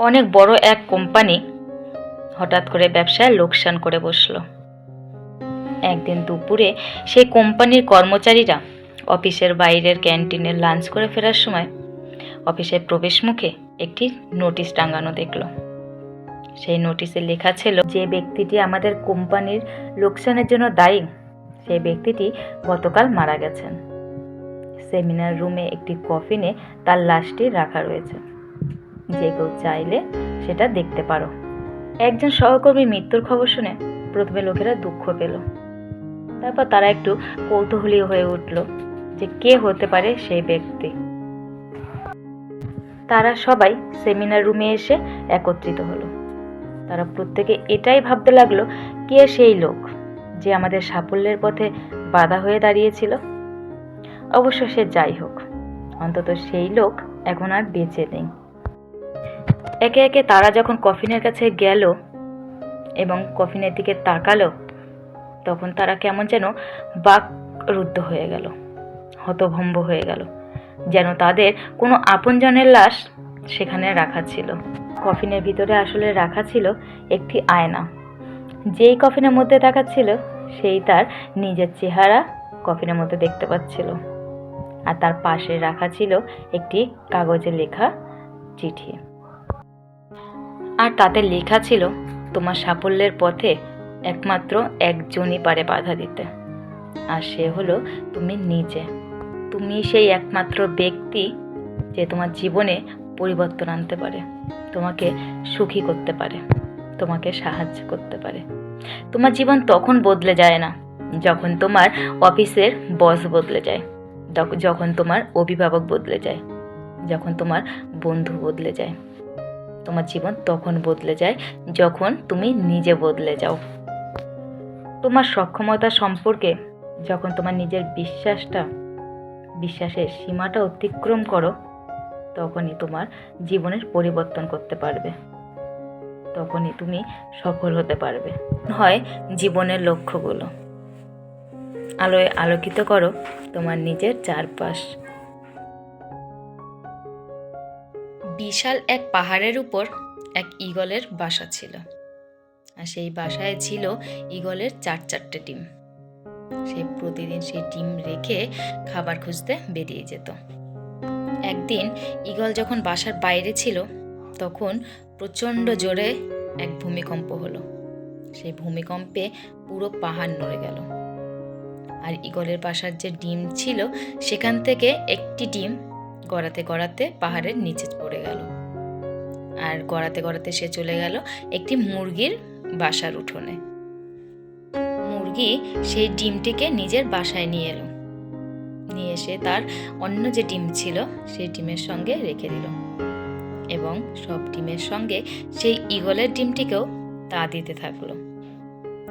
অনেক বড় এক কোম্পানি হঠাৎ করে ব্যবসায় লোকসান করে বসল। একদিন দুপুরে সেই কোম্পানির কর্মচারীরা অফিসের বাইরের ক্যান্টিনে লাঞ্চ করে ফেরার সময় অফিসের প্রবেশ মুখে একটি নোটিশ টাঙানো দেখল। সেই নোটিশে লেখা ছিল, যে ব্যক্তিটি আমাদের কোম্পানির লোকসানের জন্য দায়ী, সেই ব্যক্তিটি গতকাল মারা গেছেন। সেমিনার রুমে একটি কফিনে তার লাশটি রাখা রয়েছে। যে কেউ চাইলে সেটা দেখতে পারো। একজন সহকর্মীর মৃত্যুর খবর শুনে প্রথমে লোকেরা দুঃখ পেল। তারপর তারা একটু কৌতূহলী হয়ে উঠল যে কে হতে পারে সেই ব্যক্তি। তারা সবাই সেমিনার রুমে এসে একত্রিত হলো। তারা প্রত্যেকে এটাই ভাবতে লাগল, কে সেই লোক যে আমাদের সাফল্যের পথে বাধা হয়ে দাঁড়িয়েছিল? অবশ্য সে যাই হোক, অন্তত সেই লোক এখন আর বেঁচে নেই। একে একে তারা যখন কফিনের কাছে গেল এবং কফিনের দিকে তাকালো, তখন তারা কেমন যেন বাক রুদ্ধ হয়ে গেল, হতভম্ব হয়ে গেল, যেন তাদের কোনো আপনজনের লাশ সেখানে রাখা ছিল। কফিনের ভিতরে আসলে রাখা ছিল একটি আয়না। যেই কফিনের মধ্যে দেখাচ্ছিল সেই তার নিজের চেহারা কফিনের মধ্যে দেখতে পাচ্ছিল। আর তার পাশে রাখা ছিল একটি কাগজে লেখা চিঠি। আর তাতে লেখা ছিল তোমার সাফল্যের পথে একমাত্র একজনই পারে বাধা দিতে। আর সে হলো তুমি নিজে। তুমি সেই একমাত্র ব্যক্তি যে তোমার জীবনে পরিবর্তন আনতে পারে, তোমাকে সুখী করতে পারে, তোমাকে সাহায্য করতে পারে। তোমার জীবন তখন বদলে যায় না, যখন তোমার অফিসের বস বদলে যায় যখন তোমার অভিভাবক বদলে যায়, যখন তোমার বন্ধু বদলে যায়। তোমার জীবন তখন বদলে যায়, যখন তুমি নিজে বদলে যাও। তোমার সক্ষমতা সম্পর্কে যখন তোমার নিজের বিশ্বাসটা, বিশ্বাসের সীমাটা অতিক্রম করো, তখনই তোমার জীবনের পরিবর্তন করতে পারবে। তখনই তুমি সফল হতে পারবে। হয় জীবনের লক্ষ্যগুলো। আলোয় আলোকিত করো তোমার নিজের চারপাশ। বিশাল এক পাহাড়ের উপর এক ঈগলের বাসা ছিল। আর সেই বাসায় ছিল ঈগলের চার চারটে ডিম। সে প্রতিদিন সেই ডিম রেখে খাবার খুঁজতে বেরিয়ে যেত। একদিন ঈগল যখন বাসার বাইরে ছিল, তখন প্রচণ্ড জোরে এক ভূমিকম্প হলো। সেই ভূমিকম্পে পুরো পাহাড় নড়ে গেল। আর ঈগলের বাসার যে ডিম ছিল, সেখান থেকে একটি ডিম গড়াতে গড়াতে পাহাড়ের নিচে পড়ে গেল। আর গড়াতে গড়াতে সে চলে গেল একটি মুরগির বাসার উঠোনে। মুরগি সেই ডিমটিকে নিজের বাসায় নিয়ে এলো। নিয়ে এসে তার অন্য যে ডিম ছিল, সেই ডিমের সঙ্গে রেখে দিল। এবং সব ডিমের সঙ্গে সেই ঈগলের ডিমটিকেও তা দিতে থাকল।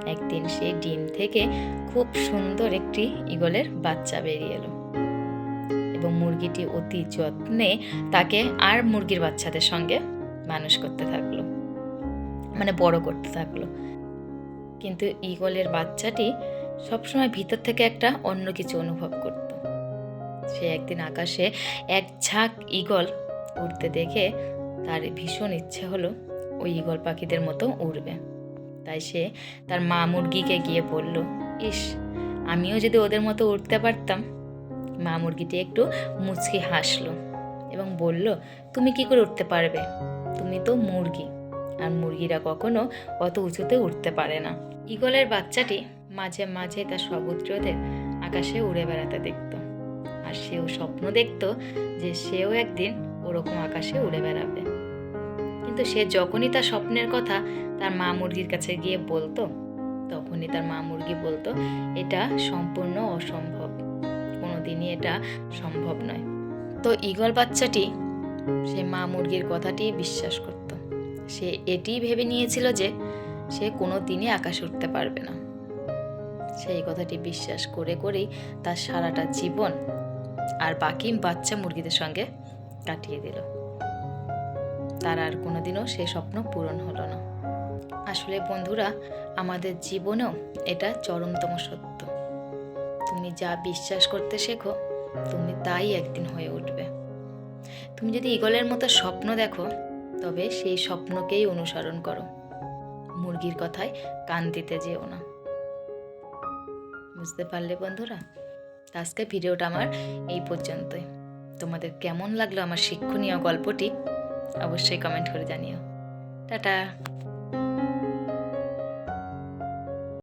একদিন সেই ডিম থেকে খুব সুন্দর একটি ঈগলের বাচ্চা বেরিয়ে এলো। এবং মুরগিটি অতি যত্নে তাকে আর মুরগির বাচ্চাদের সঙ্গে মানুষ করতে থাকল মানে বড় করতে থাকল। কিন্তু ঈগলের বাচ্চাটি সবসময় ভিতর থেকে একটা অন্য কিছু অনুভব করত। সে একদিন আকাশে এক ঝাঁক ঈগল উড়তে দেখে তার ভীষণ ইচ্ছে হলো ওই ঈগল পাখিদের মতো উড়বে। তাই সে তার মা মুরগিকে গিয়ে বলল, ইস, আমিও যদি ওদের মতো উঠতে পারতাম মা মুরগিটি একটু মুচকি হাসলো এবং বলল, তুমি কি করে উঠতে পারবে? তুমি তো মুরগি। আর মুরগিরা কখনো অত উঁচুতে উঠতে পারে না। ঈগলের বাচ্চাটি মাঝে মাঝে তার সপুত্রদের আকাশে উড়ে বেড়াতে দেখত। আর সেও স্বপ্ন দেখত যে সেও একদিন ওরকম আকাশে উড়ে বেড়াবে। কিন্তু সে যখনই তার স্বপ্নের কথা তার মা মুরগির কাছে গিয়ে বলতো, তখনই তার মা মুরগি বলতো, এটা সম্পূর্ণ অসম্ভব। কোনোদিনই এটা সম্ভব নয়। তো ঈগল বাচ্চাটি, সে মা মুরগির কথাটি বিশ্বাস করত। সে এটি ভেবে নিয়েছিল যে সে কোনো দিনই আকাশে উঠতে পারবে না। সেই কথাটি বিশ্বাস করে করেই তার সারাটা জীবন আর বাকি বাচ্চা মুরগিদের সঙ্গে কাটিয়ে দিল। তার আর কোনোদিনও সে স্বপ্ন পূরণ হলো না। আসলে বন্ধুরা, আমাদের জীবনেও এটা চরমতম সত্য। তুমি যা বিশ্বাস করতে শেখো, তুমি তাই একদিন হয়ে উঠবে। তুমি যদি ঈগলের মতো স্বপ্ন দেখো, তবে সেই স্বপ্নকেই অনুসরণ করো। মুরগির কথায় কান দিতে যেও না। বুঝতে পারলে বন্ধুরা? আজকে ভিডিওটা আমার এই পর্যন্তই। তোমাদের কেমন লাগল আমার শিক্ষণীয় গল্পটি? অবশ্যই কমেন্ট করে জানিও। টাটা!